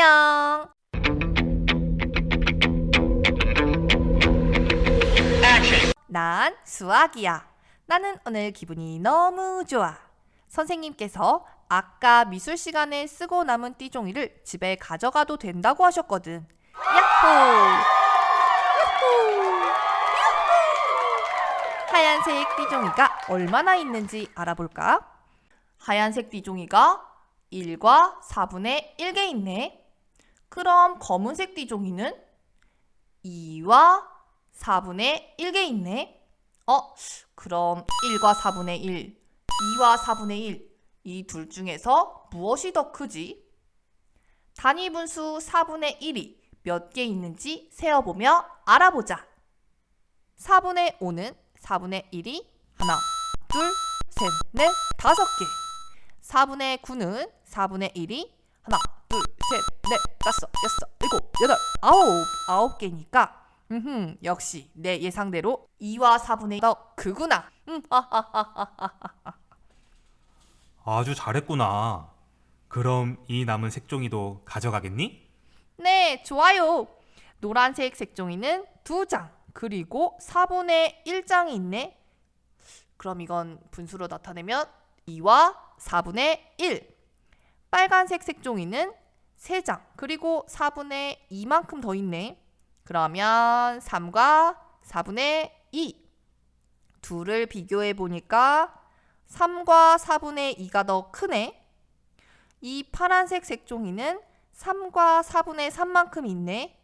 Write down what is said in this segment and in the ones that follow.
안녕. 난 수학이야. 나는 오늘 기분이 너무 좋아. 선생님께서 아까 미술 시간에 쓰고 남은 띠종이를 집에 가져가도 된다고 하셨거든. 야호! 야호! 하얀색 띠종이가 얼마나 있는지 알아볼까? 하얀색 띠종이가 1과 4분의 1개 있네. 그럼 검은색 띠종이는 2와 4분의 1개 있네. 어, 그럼 1과 4분의 1, 2와 4분의 1, 이 둘 중에서 무엇이 더 크지? 단위 분수 4분의 1이 몇 개 있는지 세어보며 알아보자. 4분의 5는 4분의 1이 하나, 둘, 셋, 넷, 다섯 개. 4분의 9는 4분의 1이 하나, 둘, 셋, 넷, 다섯, 여섯, 일곱, 여덟, 아홉, 아홉 개니까 음, 역시 내 예상대로 2와 4분의 1더 크구나. 음, 하하하하하. 아주 잘했구나. 그럼 이 남은 색종이도 가져가겠니? 네, 좋아요. 노란색 색종이는 두 장, 그리고 4분의 1장이 있네. 그럼 이건 분수로 나타내면 2와 4분의 1. 빨간색 색종이는 3장, 그리고 4분의 2만큼 더 있네. 그러면 3과 4분의 2. 둘을 비교해 보니까 3과 4분의 2가 더 크네. 이 파란색 색종이는 3과 4분의 3만큼 있네.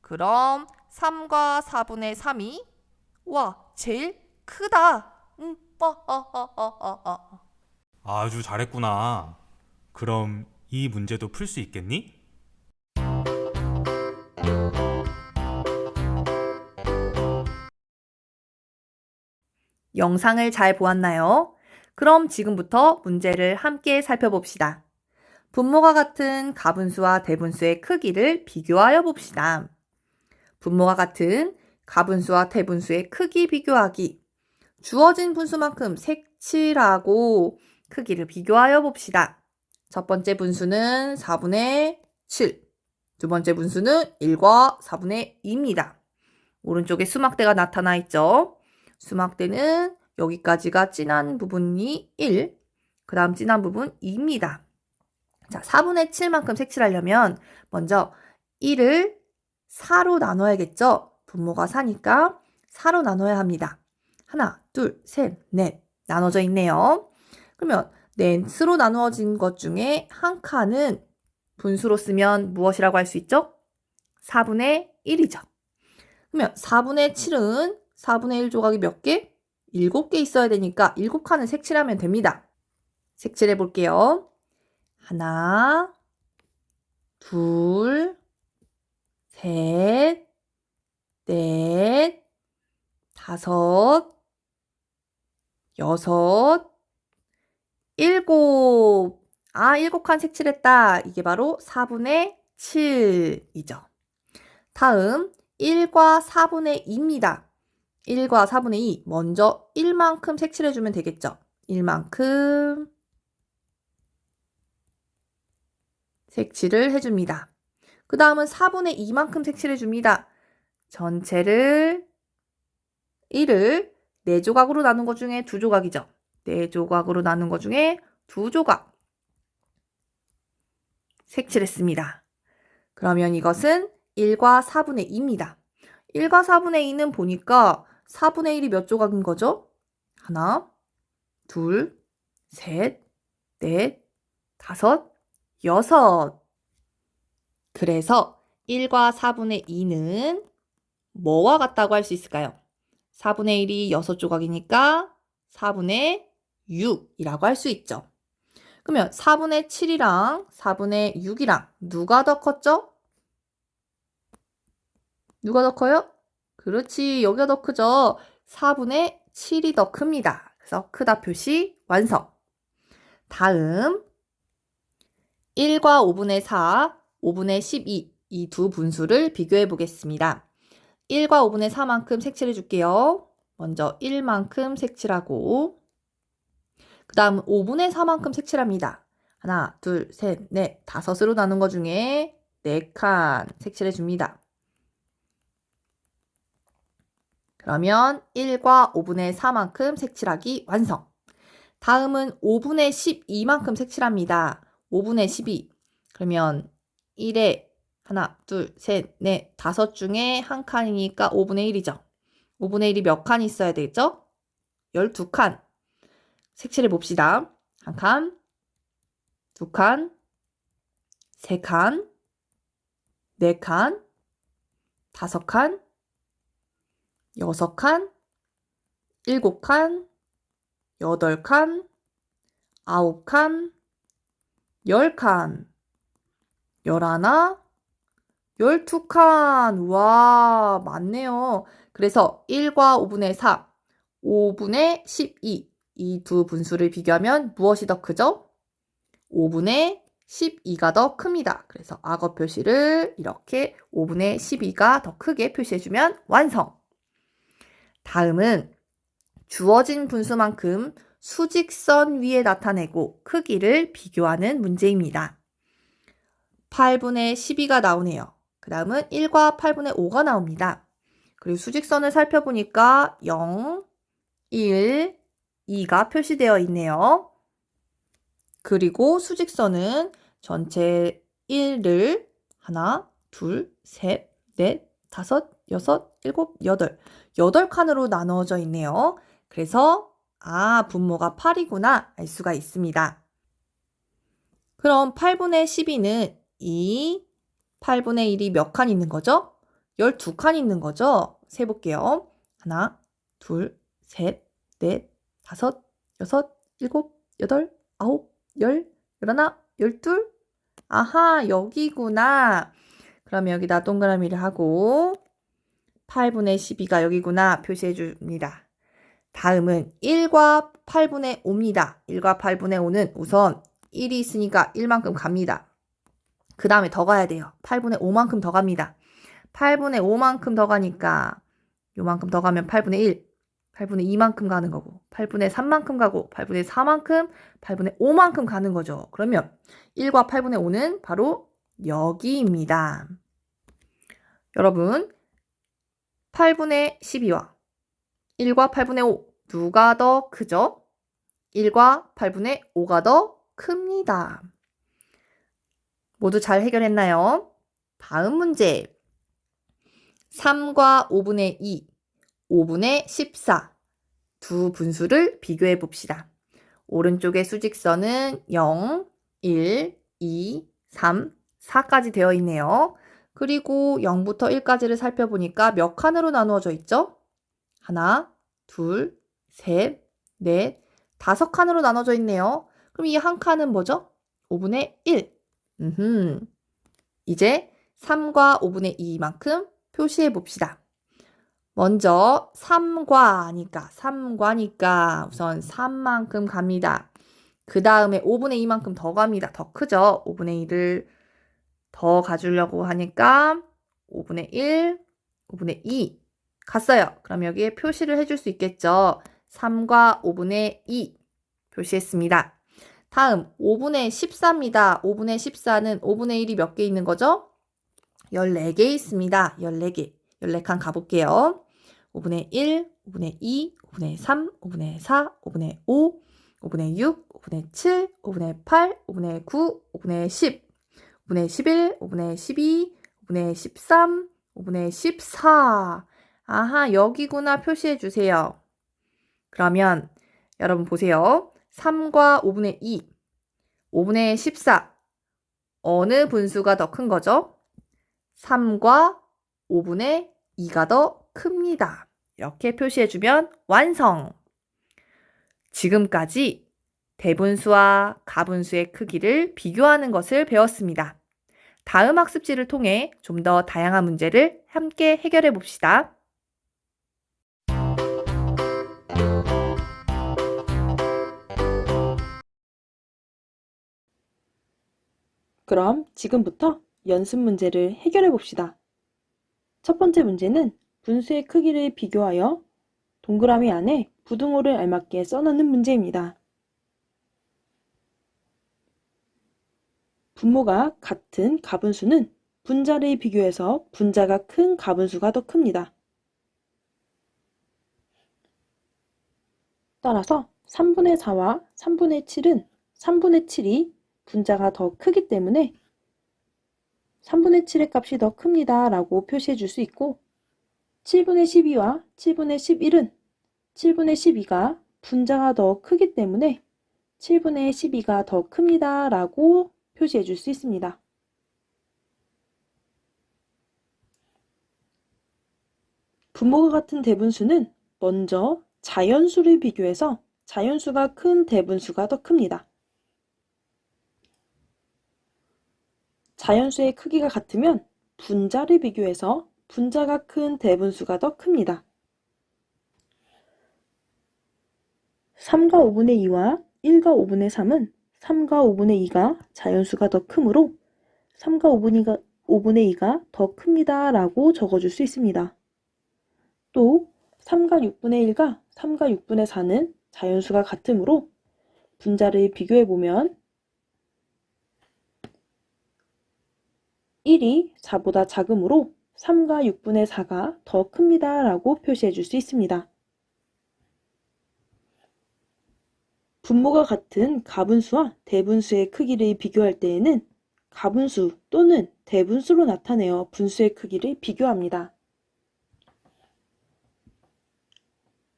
그럼 3과 4분의 3이 와 제일 크다. 음, 어, 어, 어, 어, 어, 어. 아주 잘했구나. 그럼 이 문제도 풀 수 있겠니? 영상을 잘 보았나요? 그럼 지금부터 문제를 함께 살펴봅시다. 분모가 같은 가분수와 대분수의 크기를 비교하여 봅시다. 분모가 같은 가분수와 대분수의 크기 비교하기. 주어진 분수만큼 색칠하고 크기를 비교하여 봅시다. 첫 번째 분수는 4분의 7. 두 번째 분수는 1과 4분의 2입니다. 오른쪽에 수막대가 나타나 있죠. 수막대는 여기까지가 진한 부분이 1, 그 다음 진한 부분 2입니다. 자, 4분의 7만큼 색칠하려면 먼저 1을 4로 나눠야겠죠? 분모가 4니까 4로 나눠야 합니다. 하나, 둘, 셋, 넷 나눠져 있네요. 그러면 넷으로 나누어진 것 중에 한 칸은 분수로 쓰면 무엇이라고 할 수 있죠? 4분의 1이죠. 그러면 4분의 7은 4분의 1 조각이 몇 개? 7개 있어야 되니까 7칸을 색칠하면 됩니다. 색칠해 볼게요. 하나, 둘, 셋, 넷, 다섯, 여섯, 일곱. 아, 일곱 칸 색칠했다. 이게 바로 4분의 7이죠. 다음 1과 4분의 2입니다. 1과 4분의 2. 먼저 1만큼 색칠해주면 되겠죠. 1만큼 색칠을 해줍니다. 그 다음은 4분의 2만큼 색칠해줍니다. 전체를 1을 4조각으로 나눈 것 중에 2조각이죠. 4조각으로 나눈 것 중에 2조각 색칠했습니다. 그러면 이것은 1과 4분의 2입니다. 1과 4분의 2는 보니까 4분의 1이 몇 조각인 거죠? 하나, 둘, 셋, 넷, 다섯, 여섯. 그래서 1과 4분의 2는 뭐와 같다고 할 수 있을까요? 4분의 1이 6조각이니까 4분의 6이라고 할 수 있죠. 그러면 4분의 7이랑 4분의 6이랑 누가 더 컸죠? 누가 더 커요? 그렇지, 여기가 더 크죠? 4분의 7이 더 큽니다. 그래서 크다 표시 완성. 다음 1과 5분의 4, 5분의 12 이 두 분수를 비교해 보겠습니다. 1과 5분의 4만큼 색칠해 줄게요. 먼저 1만큼 색칠하고 그 다음 5분의 4만큼 색칠합니다. 하나, 둘, 셋, 넷, 다섯으로 나눈 것 중에 4칸 색칠해 줍니다. 그러면 1과 5분의 4만큼 색칠하기 완성. 다음은 5분의 12만큼 색칠합니다. 5분의 12. 그러면 1에 하나, 둘, 셋, 넷, 다섯 중에 한 칸이니까 5분의 1이죠. 5분의 1이 몇 칸 있어야 되죠? 12칸. 색칠해 봅시다. 한 칸, 두 칸, 세 칸, 네 칸, 다섯 칸, 여섯 칸, 일곱 칸, 여덟 칸, 아홉 칸, 열 칸, 열하나, 열두 칸. 와, 많네요. 그래서 1과 5분의 4, 5분의 12. 이 두 분수를 비교하면 무엇이 더 크죠? 5분의 12가 더 큽니다. 그래서 악어 표시를 이렇게 5분의 12가 더 크게 표시해주면 완성! 다음은 주어진 분수만큼 수직선 위에 나타내고 크기를 비교하는 문제입니다. 8분의 12가 나오네요. 그 다음은 1과 8분의 5가 나옵니다. 그리고 수직선을 살펴보니까 0, 1, 2가 표시되어 있네요. 그리고 수직선은 전체 1을 하나, 둘, 셋, 넷, 다섯, 여섯, 일곱, 여덟. 여덟 칸으로 나누어져 있네요. 그래서 아, 분모가 8이구나 알 수가 있습니다. 그럼 8분의 12는 이 8분의 1이 몇 칸 있는 거죠? 12칸 있는 거죠? 세볼게요. 하나, 둘, 셋, 넷, 다섯, 여섯, 일곱, 여덟, 아홉, 열, 열하나, 열둘. 아하, 여기구나. 그럼 여기다 동그라미를 하고 8분의 12가 여기구나 표시해 줍니다. 다음은 1과 8분의 5입니다. 1과 8분의 5는 우선 1이 있으니까 1만큼 갑니다. 그 다음에 더 가야 돼요. 8분의 5만큼 더 갑니다. 8분의 5만큼 더 가니까 요만큼 더 가면 8분의 1, 8분의 2만큼 가는 거고 8분의 3만큼 가고 8분의 4만큼, 8분의 5만큼 가는 거죠. 그러면 1과 8분의 5는 바로 여기입니다. 여러분 8분의 12와 1과 8분의 5 누가 더 크죠? 1과 8분의 5가 더 큽니다. 모두 잘 해결했나요? 다음 문제. 3과 5분의 2, 5분의 14. 두 분수를 비교해 봅시다. 오른쪽의 수직선은 0, 1, 2, 3, 4까지 되어 있네요. 그리고 0부터 1까지를 살펴보니까 몇 칸으로 나누어져 있죠? 하나, 둘, 셋, 넷, 다섯 칸으로 나눠져 있네요. 그럼 이 한 칸은 뭐죠? 5분의 1. 음흠. 이제 3과 5분의 2만큼 표시해 봅시다. 먼저 3과니까 3과니까 우선 3만큼 갑니다. 그 다음에 5분의 2만큼 더 갑니다. 더 크죠? 5분의 1을 더 가주려고 하니까 5분의 1, 5분의 2 갔어요. 그럼 여기에 표시를 해줄 수 있겠죠? 3과 5분의 2 표시했습니다. 다음 5분의 14입니다. 5분의 14는 5분의 1이 몇 개 있는 거죠? 14개 있습니다. 14개. 14칸 가볼게요. 5분의 1, 5분의 2, 5분의 3, 5분의 4, 5분의 5, 5분의 6, 5분의 7, 5분의 8, 5분의 9, 5분의 10, 5분의 11, 5분의 12, 5분의 13, 5분의 14. 아하, 여기구나 표시해 주세요. 그러면 여러분 보세요. 3과 5분의 2, 5분의 14. 어느 분수가 더 큰 거죠? 3과 5분의 2가 더 큽니다. 이렇게 표시해주면 완성! 지금까지 대분수와 가분수의 크기를 비교하는 것을 배웠습니다. 다음 학습지를 통해 좀 더 다양한 문제를 함께 해결해 봅시다. 그럼 지금부터 연습 문제를 해결해 봅시다. 첫 번째 문제는 분수의 크기를 비교하여 동그라미 안에 부등호를 알맞게 써넣는 문제입니다. 분모가 같은 가분수는 분자를 비교해서 분자가 큰 가분수가 더 큽니다. 따라서 3분의 4와 3분의 7은 3분의 7이 분자가 더 크기 때문에 3분의 7의 값이 더 큽니다. 라고 표시해 줄 수 있고 7분의 12와 7분의 11은 7분의 12가 분자가 더 크기 때문에 7분의 12가 더 큽니다. 라고 표시해 줄 수 있습니다. 분모가 같은 대분수는 먼저 자연수를 비교해서 자연수가 큰 대분수가 더 큽니다. 자연수의 크기가 같으면 분자를 비교해서 분자가 큰 대분수가 더 큽니다. 3과 5분의 2와 1과 5분의 3은 3과 5분의 2가 자연수가 더 크므로 3과 5분의 5분의 2가 더 큽니다. 라고 적어줄 수 있습니다. 또 3과 6분의 1과 3과 6분의 4는 자연수가 같으므로 분자를 비교해 보면 1이 4보다 작으므로 3과 6분의 4가 더 큽니다. 라고 표시해 줄 수 있습니다. 분모가 같은 가분수와 대분수의 크기를 비교할 때에는 가분수 또는 대분수로 나타내어 분수의 크기를 비교합니다.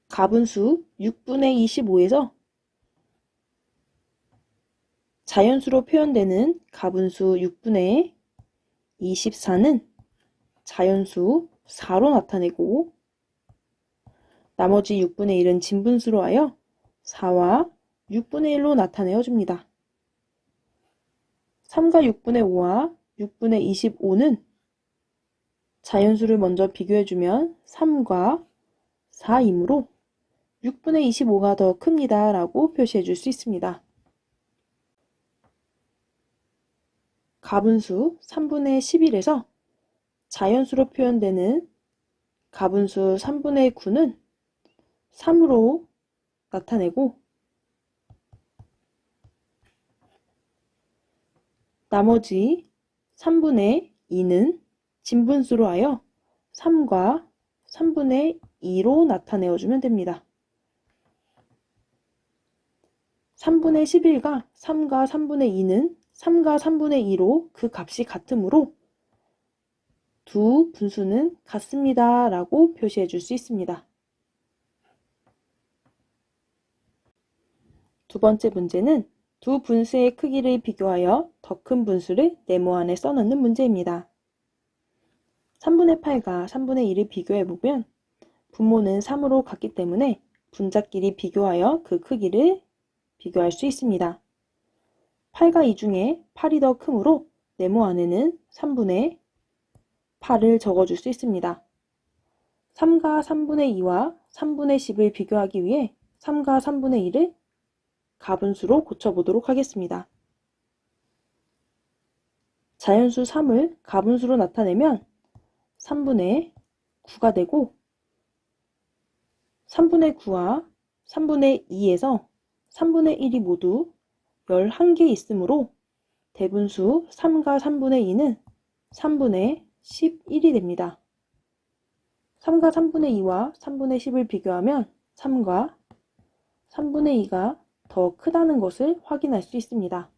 가분수 6분의 25에서 자연수로 표현되는 가분수 6분의 24는 자연수 4로 나타내고 나머지 6분의 1은 진분수로 하여 4와 6분의 1로 나타내어 줍니다. 3과 6분의 5와 6분의 25는 자연수를 먼저 비교해주면 3과 4이므로 6분의 25가 더 큽니다. 라고 표시해 줄 수 있습니다. 가분수 3분의 11에서 자연수로 표현되는 가분수 3분의 9는 3으로 나타내고 나머지 3분의 2는 진분수로 하여 3과 3분의 2로 나타내어 주면 됩니다. 3분의 11과 3과 3분의 2는 3과 3분의 2로 그 값이 같으므로 두 분수는 같습니다. 라고 표시해 줄 수 있습니다. 두 번째 문제는 두 분수의 크기를 비교하여 더 큰 분수를 네모 안에 써넣는 문제입니다. 3분의 8과 3분의 1을 비교해보면 분모는 3으로 같기 때문에 분자끼리 비교하여 그 크기를 비교할 수 있습니다. 8과 2 중에 8이 더 크므로 네모 안에는 3분의 8을 적어줄 수 있습니다. 3과 3분의 2와 3분의 10을 비교하기 위해 3과 3분의 1을 가분수로 고쳐보도록 하겠습니다. 자연수 3을 가분수로 나타내면 3분의 9가 되고 3분의 9와 3분의 2에서 3분의 1이 모두 11개 있으므로 대분수 3과 3분의 2는 3분의 11이 됩니다. 3과 3분의 2와 3분의 10을 비교하면 3과 3분의 2가 더 크다는 것을 확인할 수 있습니다.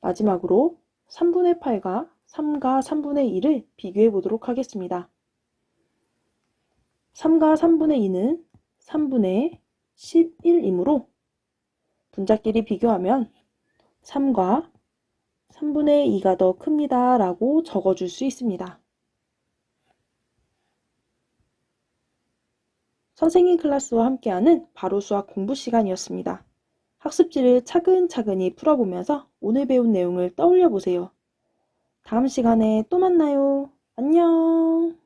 마지막으로 3분의 8과 3과 3분의 1을 비교해 보도록 하겠습니다. 3과 3분의 2는 3분의 11이므로 분자끼리 비교하면 3과 3분의 2가 더 큽니다. 라고 적어줄 수 있습니다. 선생님 클래스와 함께하는 바로 수학 공부 시간이었습니다. 학습지를 차근차근히 풀어보면서 오늘 배운 내용을 떠올려 보세요. 다음 시간에 또 만나요. 안녕.